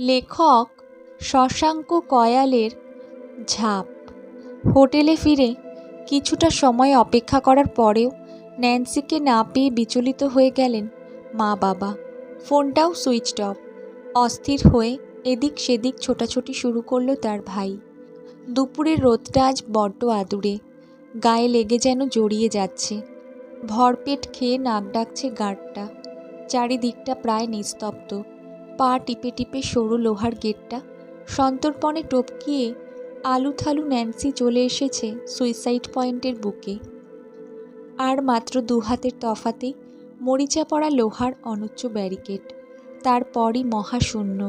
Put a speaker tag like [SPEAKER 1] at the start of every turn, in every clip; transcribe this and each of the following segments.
[SPEAKER 1] লেখক শশাঙ্ক কয়ালের ঝাঁপ। হোটেলে ফিরে কিছুটা সময় অপেক্ষা করার পরেও ন্যান্সিকে না পেয়ে বিচলিত হয়ে গেলেন মা বাবা। ফোনটাও সুইচড অফ। অস্থির হয়ে এদিক সেদিক ছোটাছুটি শুরু করল তার ভাই। দুপুরের রোদটা আজ বড্ড আদুরে। গায়ে লেগে যেন জড়িয়ে যাচ্ছে। ভরপেট খেয়ে নাক ডাকছে গাঁটটা। চারিদিকটা প্রায় নিস্তব্ধ। পা টিপে টিপে সরু লোহার গেটটা, সন্তর্পণে টপকিয়ে আলুথালু ন্যান্সি চলে এসেছে সুইসাইড পয়েন্টের বুকে। আর মাত্র দু হাতের তফাতে মরিচা পড়া লোহার অনুচ্চ ব্যারিকেড, তারপরই মহাশূন্য।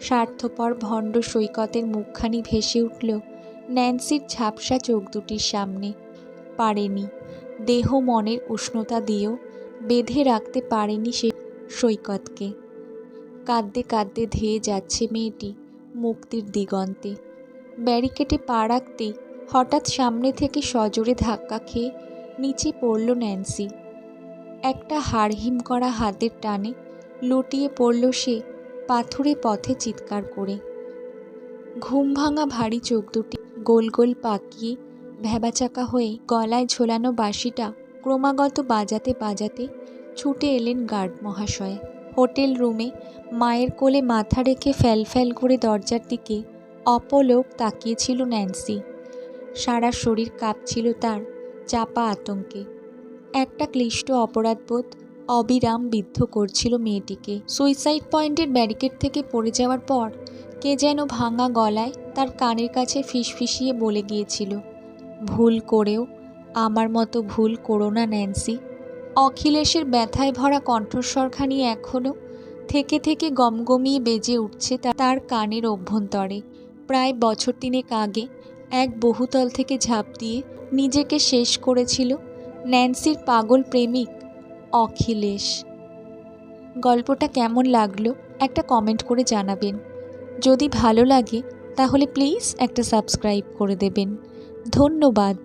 [SPEAKER 1] স্বার্থপর ভণ্ড সৈকতের মুখখানি ভেসে উঠল ন্যান্সির ঝাপসা চোখ দুটির সামনে। পারেনি, দেহ মনের উষ্ণতা দিয়েও বেঁধে রাখতে পারেনি সে সৈকতকে। কাঁদতে কাঁদতে ধেয়ে যাচ্ছে মেয়েটি মুক্তির দিগন্তে। ব্যারিকেটে পা রাখতেই হঠাৎ সামনে থেকে সজোরে ধাক্কা খেয়ে নিচে পড়ল ন্যান্সি। একটা হাড়হিম করা হাতের টানে লুটিয়ে পড়ল সে পাথুরে পথে চিৎকার করে। ঘুম ভাঙা ভারী চোখ দুটি গোল গোল পাকিয়ে ভ্যাবাচাকা হয়ে গলায় ঝোলানো বাঁশিটা ক্রমাগত বাজাতে বাজাতে ছুটে এলেন গার্ড মহাশয়। হোটেল রুমে মায়ের কোলে মাথা রেখে ফ্যাল ফ্যাল করে দরজার দিকে অপলোক তাকিয়েছিল ন্যান্সি। সারা শরীর কাঁপছিল তার চাপা আতঙ্কে। একটা ক্লিষ্ট অপরাধবোধ অবিরাম বিদ্ধ করছিল মেয়েটিকে। সুইসাইড পয়েন্টের ব্যারিকেড থেকে পড়ে যাওয়ার পর কে যেন ভাঙা গলায় তার কানের কাছে ফিসফিসিয়ে বলে গিয়েছিল, ভুল করেও, আমার মতো ভুল করো না ন্যান্সি। অখিলেশের ব্যথায় ভরা কণ্ঠস্বরখানি এখনও থেকে থেকে গমগমিয়ে বেজে উঠছে তার কানের অভ্যন্তরে। প্রায় বছর তিনেক আগে এক বহুতল থেকে ঝাঁপ দিয়ে নিজেকে শেষ করেছিল ন্যান্সির পাগল প্রেমিক অখিলেশ। গল্পটা কেমন লাগল একটা কমেন্ট করে জানাবেন। যদি ভালো লাগে তাহলে প্লিজ একটা সাবস্ক্রাইব করে দেবেন। ধন্যবাদ।